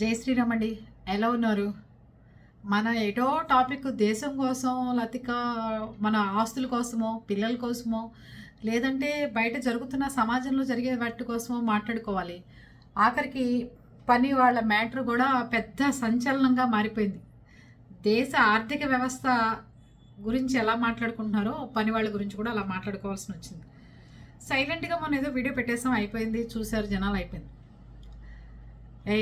జై శ్రీరామ్ అండి ఎలా ఉన్నారు? మన ఎటో టాపిక్ దేశం కోసం లతిక మన ఆస్తుల కోసమో పిల్లల కోసమో లేదంటే బయట జరుగుతున్న సమాజంలో జరిగే వాటి కోసమో మాట్లాడుకోవాలి. ఆఖరికి పని వాళ్ళ మ్యాటర్ కూడా పెద్ద సంచలనంగా మారిపోయింది. దేశ ఆర్థిక వ్యవస్థ గురించి ఎలా మాట్లాడుకుంటున్నారో పని వాళ్ళ గురించి కూడా అలా మాట్లాడుకోవాల్సి వచ్చింది. సైలెంట్గా మనం ఏదో వీడియో పెట్టేసాం అయిపోయింది చూశారు జనాలు అయిపోయింది. ఏ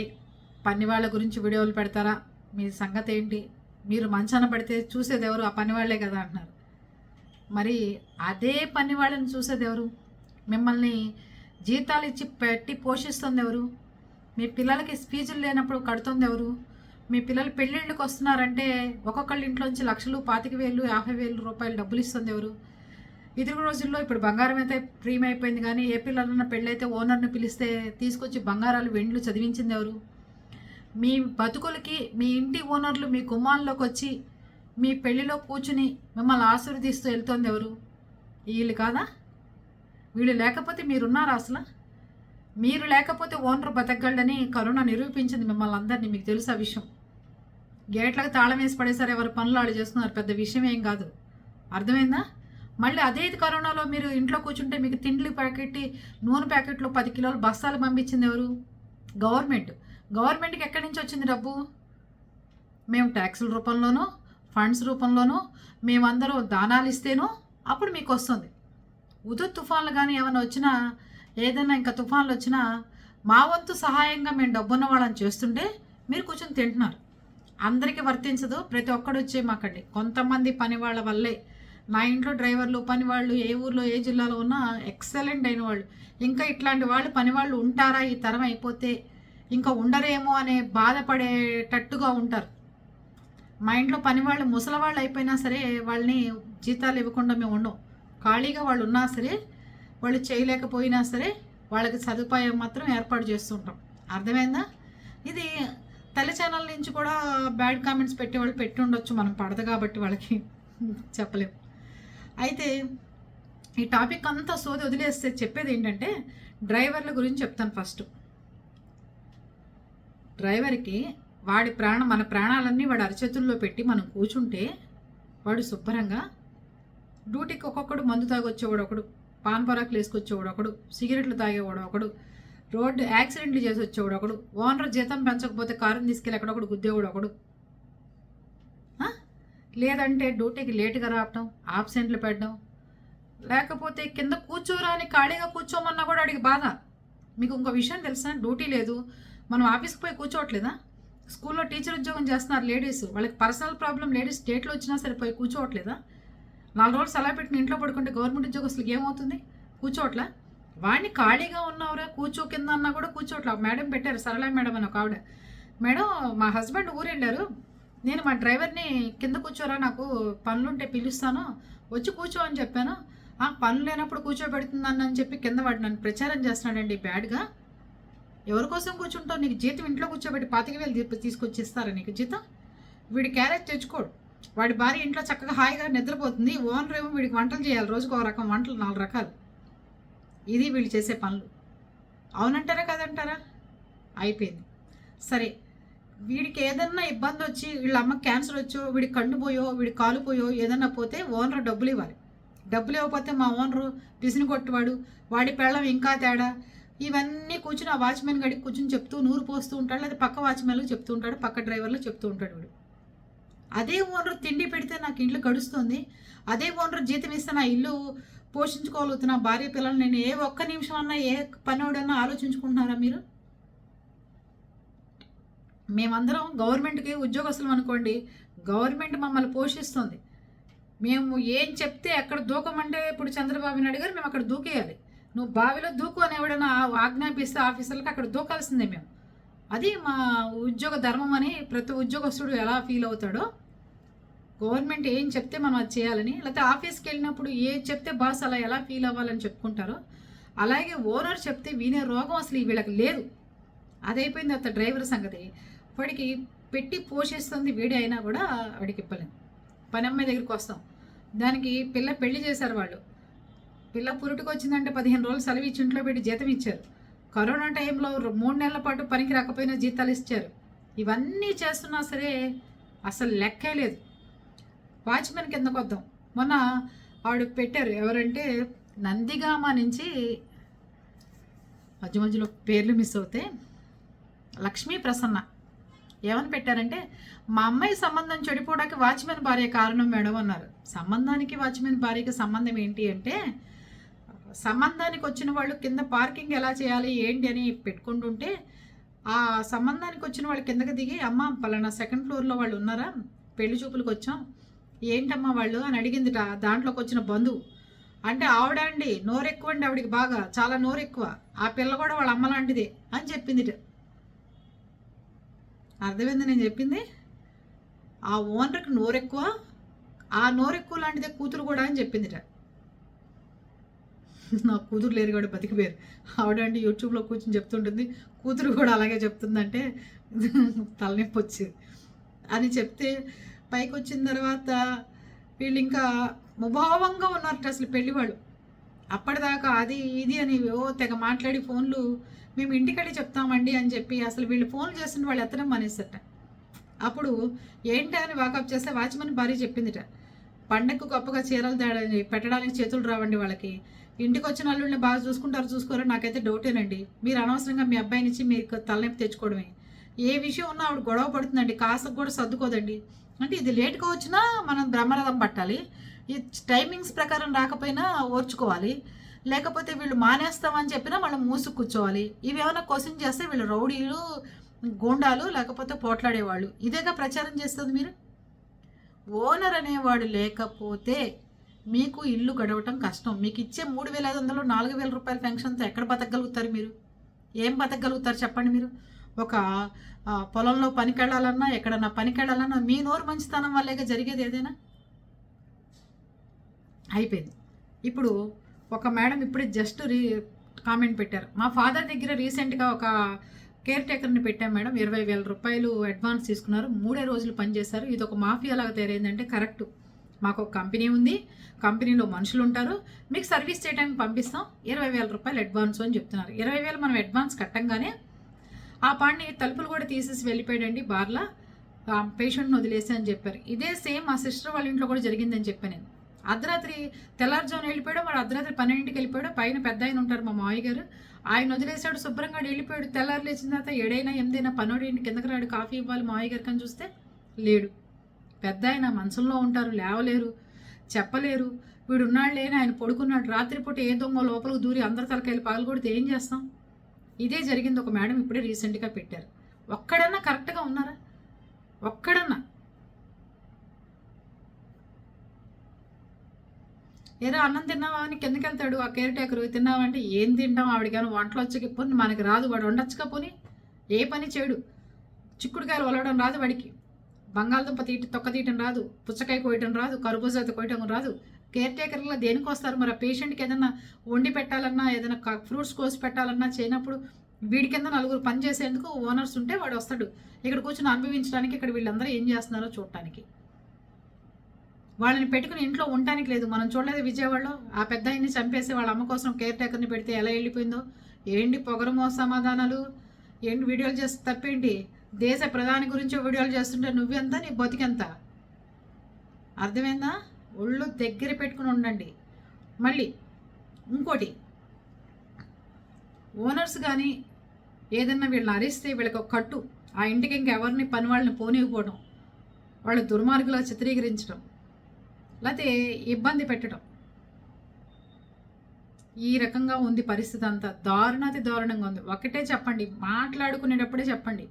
పని వాళ్ళ గురించి వీడియోలు పెడతారా? మీ సంగతి ఏంటి మీరు మంచాన పడితే చూసేది ఎవరు ఆ పని వాళ్ళే కదా అంటున్నారు. మరి అదే పని వాళ్ళని చూసేది ఎవరు మిమ్మల్ని జీతాలు ఇచ్చి పెట్టి పోషిస్తుంది ఎవరు మీ పిల్లలకి ఫీజులు లేనప్పుడు కడుతుంది ఎవరు మీ పిల్లలు పెళ్ళిళ్ళకి వస్తున్నారంటే ఒక్కొక్కళ్ళ ఇంట్లోంచి లక్షలు పాతిక వేలు యాభై వేలు రూపాయలు డబ్బులు ఇస్తుంది ఎవరు ఇది రోజుల్లో ఇప్పుడు బంగారం అయితే ప్రీమ్ అయిపోయింది కానీ ఏ పిల్లలన్నా పెళ్ళైతే ఓనర్ని పిలిస్తే తీసుకొచ్చి బంగారాలు వెండ్లు చదివించింది ఎవరు మీ బతుకులకి మీ ఇంటి ఓనర్లు మీ గుమ్మాల్లోకి వచ్చి మీ పెళ్ళిలో కూర్చుని మిమ్మల్ని ఆశీర్వదిస్తూ వెళ్తోంది ఎవరు? వీళ్ళు కాదా? వీళ్ళు లేకపోతే మీరున్నారా అసలు? మీరు లేకపోతే ఓనర్ బతకగలడని కరోనా నిరూపించింది మిమ్మల్ని అందరినీ మీకు తెలుసు ఆ విషయం. గేట్లకు తాళం వేసి పడేసారు ఎవరు? పనులు వాళ్ళు చేస్తున్నారు. పెద్ద విషయం ఏం కాదు. అర్థమైందా? మళ్ళీ అదే ఇది కరోనాలో మీరు ఇంట్లో కూర్చుంటే మీకు తిండ్లు ప్యాకెట్ నూనె ప్యాకెట్లు పది కిలోలు బస్తాలు పంపించింది ఎవరు? గవర్నమెంట్. గవర్నమెంట్కి ఎక్కడి నుంచి వచ్చింది డబ్బు? మేము ట్యాక్సుల రూపంలోనూ ఫండ్స్ రూపంలోనూ మేమందరూ దానాలు ఇస్తేనో అప్పుడు మీకు వస్తుంది. ఉదు తుఫాన్లు కానీ ఏమైనా వచ్చినా ఏదైనా ఇంకా తుఫాన్లు వచ్చినా మా వంతు సహాయంగా మేము డబ్బున్న వాళ్ళని చేస్తుంటే మీరు కూర్చొని తింటున్నారు. అందరికీ వర్తించదు. ప్రతి ఒక్కడు వచ్చే మాకండి. కొంతమంది పని వాళ్ళ వల్లే. నా ఇంట్లో డ్రైవర్లు పని వాళ్ళు ఏ ఊర్లో ఏ జిల్లాలో ఉన్నా ఎక్సలెంట్ అయిన వాళ్ళు. ఇంకా ఇట్లాంటి వాళ్ళు పని వాళ్ళు ఉంటారా? ఈ తరం అయిపోతే ఇంకా ఉండరేమో అనే బాధపడేటట్టుగా ఉంటారు. మా ఇంట్లో పని వాళ్ళు ముసలి వాళ్ళు అయిపోయినా సరే వాళ్ళని జీతాలు ఇవ్వకుండా మేము ఉండం. ఖాళీగా వాళ్ళు ఉన్నా సరే వాళ్ళు చేయలేకపోయినా సరే వాళ్ళకి సదుపాయం మాత్రం ఏర్పాటు చేస్తుంటాం. అర్థమైందా? ఇది తల్లి ఛానల్ నుంచి కూడా బ్యాడ్ కామెంట్స్ పెట్టేవాళ్ళు పెట్టి ఉండొచ్చు మనం పడదు కాబట్టి వాళ్ళకి చెప్పలేం. అయితే ఈ టాపిక్ అంతా సోది వదిలేస్తే చెప్పేది ఏంటంటే డ్రైవర్ల గురించి చెప్తాను ఫస్ట్. డ్రైవర్కి వాడి ప్రాణం మన ప్రాణాలన్నీ వాడి అరచేతుల్లో పెట్టి మనం కూర్చుంటే వాడు శుభ్రంగా డ్యూటీకి ఒక్కొక్కడు మందు తాగొచ్చేవాడు ఒకడు పాన్ పరాకులు వేసుకొచ్చేవాడు ఒకడు సిగరెట్లు తాగేవాడు ఒకడు రోడ్డు యాక్సిడెంట్లు చేసి వచ్చేవాడు ఒకడు ఓనర్ జీతం పెంచకపోతే కారుని తీసుకెళ్ళి ఎక్కడొకడు గుద్దేవాడు ఒకడు. లేదంటే డ్యూటీకి లేటుగా రావటం ఆబ్సెంట్లు పెట్టడం లేకపోతే కింద కూర్చోరాని ఖాళీగా కూర్చోమన్నా కూడా అడిగి బాధ. మీకు ఇంకో విషయం తెలుసా? డ్యూటీ లేదు. మనం ఆఫీస్కి పోయి కూర్చోవట్లేదా? స్కూల్లో టీచర్ ఉద్యోగం చేస్తున్నారు లేడీస్. వాళ్ళకి పర్సనల్ ప్రాబ్లం లేడీస్ స్టేట్లో వచ్చినా సరే పోయి కూర్చోవట్లేదా? నాలుగు రోజులు సెలవు పెట్టిన ఇంట్లో పడుకుంటే గవర్నమెంట్ ఉద్యోగస్తులకు ఏమవుతుంది? కూర్చోవట్లా? వాడిని ఖాళీగా ఉన్నవరా? కూర్చో కింద అన్నా కూడా కూర్చోట్లా మేడం పెట్టారు సరళ మేడం అని ఒక ఆవిడ. మేడం మా హస్బెండ్ ఊరెళ్ళారు. నేను మా డ్రైవర్ని కింద కూర్చోరా నాకు పనులుంటే పిలుస్తాను. వచ్చి కూర్చో అని చెప్పాను. ఆ పనులు లేనప్పుడు కూర్చోబెడుతుందని అని చెప్పి కింద వాడు నన్ను ప్రచారం చేస్తున్నాడండి బ్యాడ్గా. ఎవరి కోసం కూర్చుంటావు? నీకు జీతం ఇంట్లో కూర్చోబెట్టి పాతిక వేలు తీసుకొచ్చి ఇస్తారా నీకు జీతం? వీడి క్యారెట్ తెచ్చుకోడు. వాడి భార్య ఇంట్లో చక్కగా హాయిగా నిద్రపోతుంది. ఓనర్ ఏమో వీడికి వంటలు చేయాలి. రోజుకు ఒక రకం వంటలు నాలుగు రకాలు. ఇది వీళ్ళు చేసే పనులు. అవునంటారా కదంటారా? అయిపోయింది. సరే వీడికి ఏదన్నా ఇబ్బంది వచ్చి వీళ్ళ అమ్మ క్యాన్సర్ వచ్చో వీడికి కన్ను పోయో వీడికి కాలు పోయో ఏదన్నా పోతే ఓనర్ డబ్బులు ఇవ్వాలి. డబ్బులు ఇవ్వకపోతే మా ఓనరు పిసిని కొట్టువాడు వాడి పెళ్ళం ఇంకా తేడా. ఇవన్నీ కూర్చుని ఆ వాచ్మెన్ గడికి కూర్చుని చెప్తూ నూరు పోస్తూ ఉంటాడు లేదా పక్క వాచ్మెన్లకు చెప్తూ ఉంటాడు పక్క డ్రైవర్లు చెప్తూ ఉంటాడు వీడు. అదే ఓనర్ తిండి పెడితే నాకు ఇల్లు గడుస్తుంది అదే ఓనర్ జీతం ఇస్తే నా ఇల్లు పోషించుకోగలుగుతున్నా భార్య పిల్లలు నేను ఏ ఒక్క నిమిషం అన్నా ఏ పనివాడన్నా ఆలోచించుకుంటున్నారా మీరు? మేమందరం గవర్నమెంట్కి ఉద్యోగస్తులం అనుకోండి గవర్నమెంట్ మమ్మల్ని పోషిస్తుంది. మేము ఏం చెప్తే ఎక్కడ దూకమంటే ఇప్పుడు చంద్రబాబు నాయుడు గారు మేము అక్కడ దూకేయాలి. నువ్వు బావిలో దూకు అని ఎవడైనా ఆజ్ఞాపిస్తే ఆఫీసర్లకు అక్కడ దూకాల్సిందే మేము. అది మా ఉద్యోగ ధర్మం అని ప్రతి ఉద్యోగస్తుడు ఎలా ఫీల్ అవుతాడో గవర్నమెంట్ ఏం చెప్తే మనం అది చేయాలని లేకపోతే ఆఫీస్కి వెళ్ళినప్పుడు ఏం చెప్తే బాస్ అలా ఎలా ఫీల్ అవ్వాలని చెప్పుకుంటారో అలాగే ఓనర్ చెప్తే వినే రోగం అసలు ఈ వీళ్ళకి లేదు. అదైపోయింది అత డ్రైవర్ సంగతి. వాడికి పెట్టి పోషిస్తుంది వీడి అయినా కూడా వాడికి ఇవ్వలేం. పని అమ్మాయి దగ్గరికి వస్తాం. దానికి పిల్ల పెళ్ళి చేశారు వాళ్ళు. పిల్ల పురుటికి వచ్చిందంటే పదిహేను రోజులు సెలవు ఇచ్చి ఇంట్లో పెట్టి జీతం ఇచ్చారు. కరోనా టైంలో మూడు నెలల పాటు పనికి రాకపోయినా జీతాలు ఇచ్చారు. ఇవన్నీ చేస్తున్నా సరే అసలు లెక్కే లేదు. వాచ్మెన్ కిందకు వద్దాం. మొన్న ఆవిడ పెట్టారు. ఎవరంటే నందిగామ నుంచి మధ్య మధ్యలో పేర్లు మిస్ అవుతే లక్ష్మీ ప్రసన్న. ఏమని పెట్టారంటే మా అమ్మాయి సంబంధం చెడిపోవడానికి వాచ్మెన్ భార్య కారణం మేడం అన్నారు. సంబంధానికి వాచ్మెన్ భార్యకి సంబంధం ఏంటి అంటే సంబంధానికి వచ్చిన వాళ్ళు కింద పార్కింగ్ ఎలా చేయాలి ఏంటి అని పెట్టుకుంటుంటే ఆ సంబంధానికి వచ్చిన వాళ్ళు కిందకి దిగి అమ్మ పలానా సెకండ్ ఫ్లోర్లో వాళ్ళు ఉన్నారా? పెళ్ళి చూపులకు వచ్చాం ఏంటమ్మా వాళ్ళు? అని అడిగింది దాంట్లోకి వచ్చిన బంధువు అంటే ఆవిడ అండి నోరు ఎక్కువ అండి ఆవిడికి బాగా చాలా నోరు ఎక్కువ ఆ పిల్ల కూడా వాళ్ళ అమ్మ లాంటిదే అని చెప్పింది అర్థమైంది నేను చెప్పింది? ఆ ఓనర్కి నోరెక్కువ ఆ నోరెక్కువ లాంటిదే కూతురు కూడా అని చెప్పిందిట. నా కూతురు లేరు కూడా బతికిపోయారు. ఆవిడ యూట్యూబ్లో కూర్చొని చెప్తుంటుంది. కూతురు కూడా అలాగే చెప్తుందంటే తలనొప్పి వచ్చింది. అని చెప్తే పైకి వచ్చిన తర్వాత వీళ్ళు ఇంకా ముభావంగా ఉన్నారట అసలు పెళ్ళివాళ్ళు అప్పటిదాకా అది ఇది అని ఓ తెగ మాట్లాడి ఫోన్లు మేము ఇంటికడే చెప్తామండి అని చెప్పి అసలు వీళ్ళు ఫోన్లు చేస్తున్న వాళ్ళు ఎత్తడం మానేసట అప్పుడు ఏంటి అని వాకప్ చేస్తే వాచ్మెన్ భార్య చెప్పిందిట. పండగకు గొప్పగా చీరలు తేడాలి పెట్టడానికి చేతులు రావండి వాళ్ళకి. ఇంటికి వచ్చిన అల్లుడిని బాగా చూసుకుంటారు చూసుకోరో. నాకైతే డౌటేనండి. మీరు అనవసరంగా మీ అబ్బాయినిచ్చి మీరు తలనొప్పి తెచ్చుకోవడమే. ఏ విషయం ఉన్నా ఆవిడ గొడవ పడుతుందండి. కాస్త కూడా సర్దుకోదండి. అంటే ఇది లేట్గా వచ్చినా మనం బ్రహ్మరథం పట్టాలి. ఈ టైమింగ్స్ ప్రకారం రాకపోయినా ఓర్చుకోవాలి. లేకపోతే వీళ్ళు మానేస్తామని చెప్పినా మనం మూసు కూర్చోవాలి. ఇవి ఏమైనా క్వశ్చన్ చేస్తే వీళ్ళు రౌడీలు గూండాలు లేకపోతే పోట్లాడేవాళ్ళు. ఇదేగా ప్రచారం చేస్తుంది మీరు? ఓనర్ అనేవాడు లేకపోతే మీకు ఇల్లు గడవటం కష్టం. మీకు ఇచ్చే మూడు వేల ఐదు వందలు నాలుగు వేల రూపాయల పెన్షన్తో ఎక్కడ బతకగలుగుతారు మీరు? ఏం బతకగలుగుతారు చెప్పండి మీరు? ఒక పొలంలో పనికెళ్ళాలన్నా ఎక్కడన్నా పనికెళ్ళాలన్నా మీ నోరు మంచితనం వల్లేగా జరిగేది ఏదైనా? అయిపోయింది. ఇప్పుడు ఒక మేడం ఇప్పుడే జస్ట్ రీ కామెంట్ పెట్టారు. మా ఫాదర్ దగ్గర రీసెంట్గా ఒక కేర్ టేకర్ని పెట్టాం మేడం. ఇరవై వేల రూపాయలు అడ్వాన్స్ తీసుకున్నారు. మూడే రోజులు పనిచేశారు ఇది ఒక మాఫియా లాగా తయారైందంటే కరెక్ట్ మాకు ఒక కంపెనీ ఉంది. కంపెనీలో మనుషులు ఉంటారు. మీకు సర్వీస్ చేయడానికి పంపిస్తాం. ఇరవై వేల రూపాయలు అడ్వాన్స్ అని చెప్తున్నారు. ఇరవై వేలు మనం అడ్వాన్స్ కట్టంగానే ఆ పాడిని తలుపులు కూడా తీసేసి వెళ్ళిపోయాడండి బార్లా. పేషెంట్ని వదిలేసి అని చెప్పారు. ఇదే సేమ్ మా సిస్టర్ వాళ్ళ ఇంట్లో కూడా జరిగిందని చెప్పాను నేను. అర్ధరాత్రి తెల్లారుజామున వెళ్ళిపోయాడు వాడు అర్ధరాత్రి పన్నెండింటికి వెళ్ళిపోయాడు పైన పెద్ద ఆయన ఉంటారు మా మావయ్య గారు. ఆయన వదిలేసాడు శుభ్రంగా వెళ్ళిపోయాడు. తెల్లారు లేచిన తర్వాత ఏడైనా ఎనిమిదైనా పన్నోడు ఇంటి కిందకి రాడు కాఫీ ఇవ్వాలి మావయ్య గారికి అని చూస్తే లేడు. పెద్ద ఆయన మనసులో ఉంటారు లేవలేరు చెప్పలేరు. వీడు ఉన్నాడు లేని ఆయన పడుకున్నాడు. రాత్రిపూట ఏ దొంగ లోపలికి దూరి అందరి తలకాయలు పగలు ఏం చేస్తాం? ఇదే జరిగింది. ఒక మేడం ఇప్పుడే రీసెంట్గా పెట్టారు. ఒక్కడన్నా కరెక్ట్గా ఉన్నారా? ఒక్కడన్నా. ఏదో అన్నం తిన్నావా? అని కిందకి వెళ్తాడు ఆ కేర్ టేకర్ తిన్నావంటే ఏం తింటాం? ఆవిడకి వంటలు వచ్చి పోని మనకి రాదు వాడు వండొచ్చుగా పోని. ఏ పని చేయడు. చిక్కుడుకాయలు వలవడం రాదు వాడికి. బంగాళదుంప తీయటం తొక్క తీయటం రాదు. పుచ్చకాయ కోయటం రాదు. కరుబూజాత కోయటం రాదు. కేర్ టేకర్లో దేనికి వస్తారు? మరి ఆ పేషెంట్కి ఏదైనా వండి పెట్టాలన్నా ఏదైనా ఫ్రూట్స్ కోసి పెట్టాలన్నా చేయనప్పుడు వీడి కింద నలుగురు పని చేసేందుకు ఓనర్స్ ఉంటే వాడు వస్తాడు. ఇక్కడ కూర్చొని అనుభవించడానికి ఇక్కడ వీళ్ళందరూ ఏం చేస్తున్నారో చూడటానికి. వాళ్ళని పెట్టుకుని ఇంట్లో ఉండటానికి లేదు. మనం చూడలేదు విజయవాడలో. ఆ పెద్ద ఆయన్ని చంపేసి వాళ్ళ అమ్మ కోసం కేర్ టేకర్ని పెడితే ఎలా వెళ్ళిపోయిందో. ఏంటి పొగరమో సమాధానాలు? ఏంటి వీడియోలు చేస్తే తప్పేంటి? దేశ ప్రధాని గురించి వీడియోలు చేస్తుంటే నువ్వెంత నీ బతికెంత? అర్థమైందా? ఒళ్ళు దగ్గర పెట్టుకుని ఉండండి. మళ్ళీ ఇంకోటి. ఓనర్స్ కానీ ఏదన్నా వీళ్ళని అరిస్తే వీళ్ళకి ఒక కట్టు. ఆ ఇంటికి ఇంకెవరిని పని వాళ్ళని పోనివ్వకపోవడం వాళ్ళు దుర్మార్గులా చిత్రీకరించడం. లేకపోతే ఇబ్బంది పెట్టడం. ఈ రకంగా ఉంది పరిస్థితి అంతా. దారుణాతి దారుణంగా ఉంది. ఒకటే చెప్పండి మాట్లాడుకునేటప్పుడే చెప్పండి.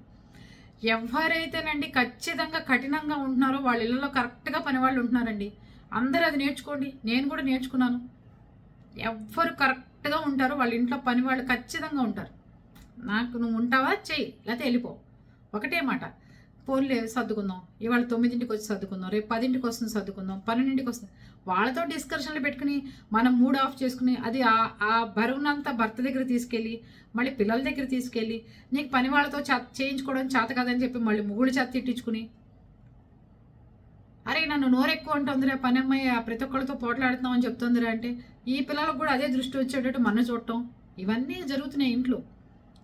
ఎవరైతేనండి ఖచ్చితంగా కఠినంగా ఉంటున్నారో వాళ్ళ ఇళ్ళలో కరెక్ట్గా పని వాళ్ళు ఉంటున్నారండి. అందరూ అది నేర్చుకోండి. నేను కూడా నేర్చుకున్నాను. ఎవ్వరు కరెక్ట్గా ఉంటారో వాళ్ళ ఇంట్లో పని వాళ్ళు ఖచ్చితంగా ఉంటారు. నాకు నువ్వు ఉంటావా? చెయ్యి. లేకపోతే వెళ్ళిపో. ఒకటే మాట. ఫోన్లే సర్దుకుందాం. ఇవాళ తొమ్మిదింటికి వచ్చి సర్దుకుందాం. రేపు పదింటికి వస్తుంది సర్దుకుందాం. పన్నెండింటికి వస్తుంది వాళ్ళతో డిస్కషన్లు పెట్టుకుని మనం మూడ్ ఆఫ్ చేసుకుని అది ఆ బరువునంతా భర్త దగ్గర తీసుకెళ్ళి మళ్ళీ పిల్లల దగ్గర తీసుకెళ్ళి నీకు పని వాళ్ళతో చేయించుకోవడం చేత కదని చెప్పి మళ్ళీ ముగుడు చేత తిట్టించుకుని. అరే నన్ను నోరెక్కువ ఉంటుందిరా పని అమ్మాయి ప్రతి ఒక్కరితో పోట్లాడుతున్నాం అని చెప్తుందిరా అంటే ఈ పిల్లలకు కూడా అదే దృష్టి వచ్చేటట్టు మన చూడటం. ఇవన్నీ జరుగుతున్నాయి ఇంట్లో.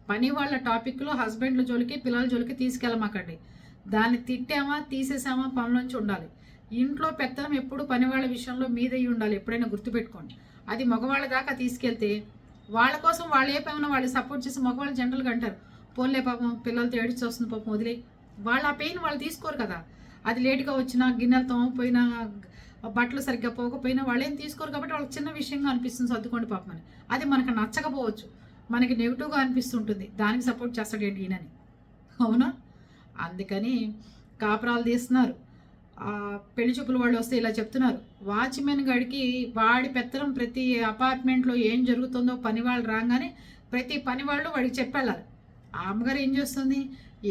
పని వాళ్ళ టాపిక్లో హస్బెండ్ల జోలికి పిల్లల జోలికి తీసుకెళ్ళమాకండి. దాన్ని తిట్టామా తీసేసామా పనిలోంచి ఉండాలి. ఇంట్లో పెత్తనం ఎప్పుడు పని వాళ్ళ విషయంలో మీదయ్యి ఉండాలి ఎప్పుడైనా గుర్తుపెట్టుకోండి. అది మగవాళ్ళ దాకా తీసుకెళ్తే వాళ్ళ కోసం వాళ్ళు ఏ పైన వాళ్ళు సపోర్ట్ చేసి మగవాళ్ళు జనరల్గా అంటారు. పోన్లే పాపం పిల్లలతో ఏడిచి వస్తుంది పాపం వదిలే. వాళ్ళ ఆ పెయిన్ వాళ్ళు తీసుకోరు కదా. అది లేట్గా వచ్చినా గిన్నెలు తోమపోయినా బట్టలు సరిగ్గా పోకపోయినా వాళ్ళు ఏం తీసుకోరు కాబట్టి వాళ్ళకి చిన్న విషయంగా అనిపిస్తుంది సర్దుకోండి పాపం అని. అది మనకు నచ్చకపోవచ్చు. మనకి నెగిటివ్గా అనిపిస్తుంటుంది. దానికి సపోర్ట్ చేస్తాడు ఏంటి ఈయనని. అవునా? అందుకని కాపురాలు తీస్తున్నారు. పెళ్ళి చూపుల వాళ్ళు వస్తే ఇలా చెప్తున్నారు. వాచ్మెన్ గడికి వాడి పెత్తనం ప్రతి అపార్ట్మెంట్లో ఏం జరుగుతుందో పని వాళ్ళు రాగానే ప్రతి పని వాళ్ళు వాడికి చెప్పెళ్ళాలి. ఆ అమ్మగారు ఏం చేస్తుంది?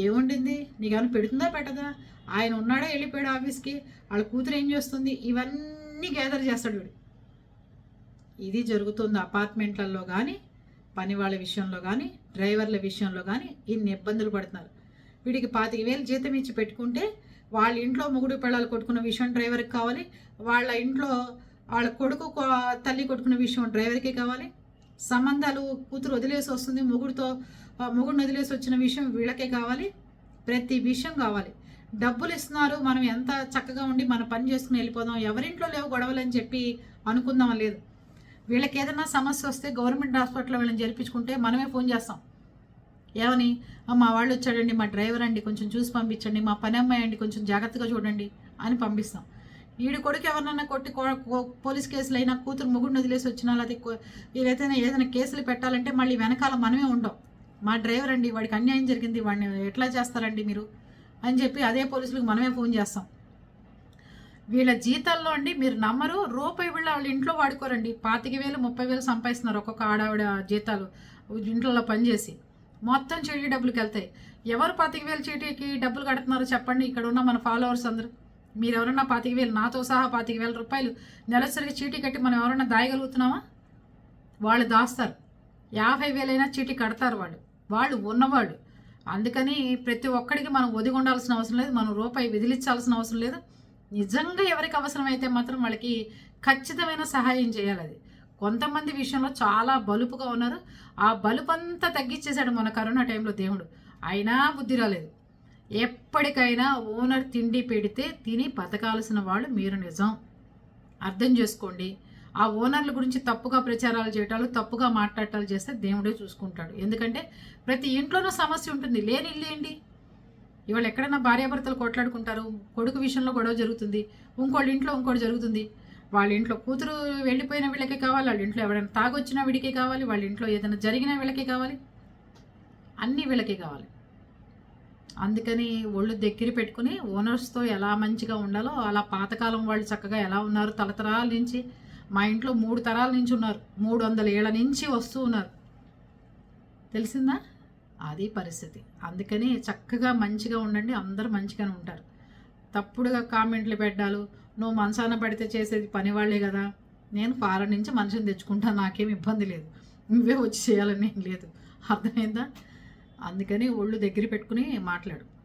ఏముండింది? నీకేమైనా పెడుతుందా పెట్టదా? ఆయన ఉన్నాడా వెళ్ళిపోయాడు ఆఫీస్కి? వాళ్ళ కూతురు ఏం చేస్తుంది? ఇవన్నీ గ్యాదర్ చేస్తాడు వీడు. ఇది జరుగుతుంది అపార్ట్మెంట్లలో కానీ పని వాళ్ళ విషయంలో కానీ డ్రైవర్ల విషయంలో కానీ ఇన్ని ఇబ్బందులు పడుతున్నారు. వీడికి పాతిక వేలు జీతం ఇచ్చి పెట్టుకుంటే వాళ్ళ ఇంట్లో మొగుడు పిల్లలు కొట్టుకున్న విషయం డ్రైవర్కి కావాలి వాళ్ళ ఇంట్లో వాళ్ళ కొడుకు తల్లి కొట్టుకున్న విషయం డ్రైవర్కి కావాలి. సంబంధాలు కూతురు వదిలేసి వస్తుంది మొగుడితో మొగుడిని వదిలేసి వచ్చిన విషయం వీళ్ళకే కావాలి. ప్రతి విషయం కావాలి. డబ్బులు ఇస్తున్నారు మనం ఎంత చక్కగా ఉండి మన పని చేసుకుని వెళ్ళిపోదాం ఎవరింట్లో లేవు గొడవలు అని చెప్పి అనుకుందాం లేదు. వీళ్ళకి ఏదైనా సమస్య వస్తే గవర్నమెంట్ హాస్పిటల్లో వీళ్ళని జరిపించుకుంటే మనమే ఫోన్ చేస్తాం. ఏమని? మా వాళ్ళు వచ్చాడండి మా డ్రైవర్ అండి కొంచెం చూసి పంపించండి మా పని అమ్మాయి అండి కొంచెం జాగ్రత్తగా చూడండి అని పంపిస్తాం. వీడి కొడుకు ఎవరినైనా కొట్టి కో- కో- పోలీస్ కేసులు అయినా కూతురు మొగుడిని వదిలేసి వచ్చినా లేకపోతే ఏదైనా ఏదైనా కేసులు పెట్టాలంటే మళ్ళీ వెనకాల మనమే ఉండం. మా డ్రైవర్ అండి వాడికి అన్యాయం జరిగింది వాడిని ఎట్లా చేస్తారండి మీరు? అని చెప్పి అదే పోలీసులకు మనమే ఫోన్ చేస్తాం. వీళ్ళ జీతాల్లో అండి మీరు నమ్మరు రూపాయి వీళ్ళ వాళ్ళ ఇంట్లో వాడుకోరండి. పాతిక వేలు ముప్పై వేలు సంపాదిస్తున్నారు ఒక్కొక్క ఆడావిడ జీతాలు ఇంట్లో పనిచేసి. మొత్తం చీటీ డబ్బులకి వెళ్తాయి. ఎవరు పాతిక వేలు చీటీకి డబ్బులు కడుతున్నారో చెప్పండి. ఇక్కడ ఉన్న మన ఫాలోవర్స్ అందరూ. మీరు ఎవరన్నా పాతిక వేలు నాతో సహా పాతిక వేల రూపాయలు నెలసరిగా చీటీ కట్టి మనం ఎవరన్నా దాయగలుగుతున్నామా? వాళ్ళు దాస్తారు. యాభై వేలైనా చీటీ కడతారు వాళ్ళు. వాళ్ళు ఉన్నవాళ్ళు. అందుకని ప్రతి ఒక్కడికి మనం ఒదిగి ఉండాల్సిన అవసరం లేదు. మనం రూపాయి విదిలించాల్సిన అవసరం లేదు. నిజంగా ఎవరికి అవసరమైతే మాత్రం వాళ్ళకి ఖచ్చితమైన సహాయం చేయాలి అది. కొంతమంది విషయంలో చాలా బలుపుగా ఉన్నారు. ఆ బలుపు అంతా తగ్గించేశాడు మన కరోనా టైంలో దేవుడు. అయినా బుద్ధి రాలేదు. ఎప్పటికైనా ఓనర్ తిండి పెడితే తిని బతకాల్సిన వాళ్ళు మీరు నిజం. అర్థం చేసుకోండి. ఆ ఓనర్ల గురించి తప్పుగా ప్రచారాలు చేయటాలు తప్పుగా మాట్లాడటాలు చేస్తే దేవుడే చూసుకుంటాడు. ఎందుకంటే ప్రతి ఇంట్లోనూ సమస్య ఉంటుంది. లేని ఇల్లు ఏంటి? ఇవాళ ఎక్కడైనా భార్యాభర్తలు కొట్లాడుకుంటారు. కొడుకు విషయంలో గొడవ జరుగుతుంది. ఇంకోళ్ళ ఇంట్లో ఇంకోటి జరుగుతుంది. వాళ్ళ ఇంట్లో కూతురు వెళ్ళిపోయిన వీళ్ళకే కావాలి వాళ్ళ ఇంట్లో ఎవరైనా తాగొచ్చినా వీడికే కావాలి వాళ్ళ ఇంట్లో ఏదైనా జరిగినా వీళ్ళకే కావాలి. అన్నీ వీళ్ళకే కావాలి. అందుకని ఒళ్ళు దగ్గర పెట్టుకుని ఓనర్స్తో ఎలా మంచిగా ఉండాలో అలా పాతకాలం వాళ్ళు చక్కగా ఎలా ఉన్నారు తలతరాల నుంచి మా ఇంట్లో మూడు తరాల నుంచి ఉన్నారు. మూడు వందల ఏళ్ళ నుంచి వస్తూ ఉన్నారు. తెలిసిందా? అది పరిస్థితి. అందుకని చక్కగా మంచిగా ఉండండి అందరూ మంచిగానే ఉంటారు. తప్పుడుగా కామెంట్లు పెట్టాలు. నువ్వు మనసాన పడితే చేసేది పని వాళ్ళే కదా. నేను ఫారెన్ నుంచి మనిషిని తెచ్చుకుంటా నాకేం ఇబ్బంది లేదు. నువ్వే వచ్చి చేయాలని ఏం లేదు. అర్థమైందా? అందుకని ఒళ్ళు దగ్గర పెట్టుకుని మాట్లాడు.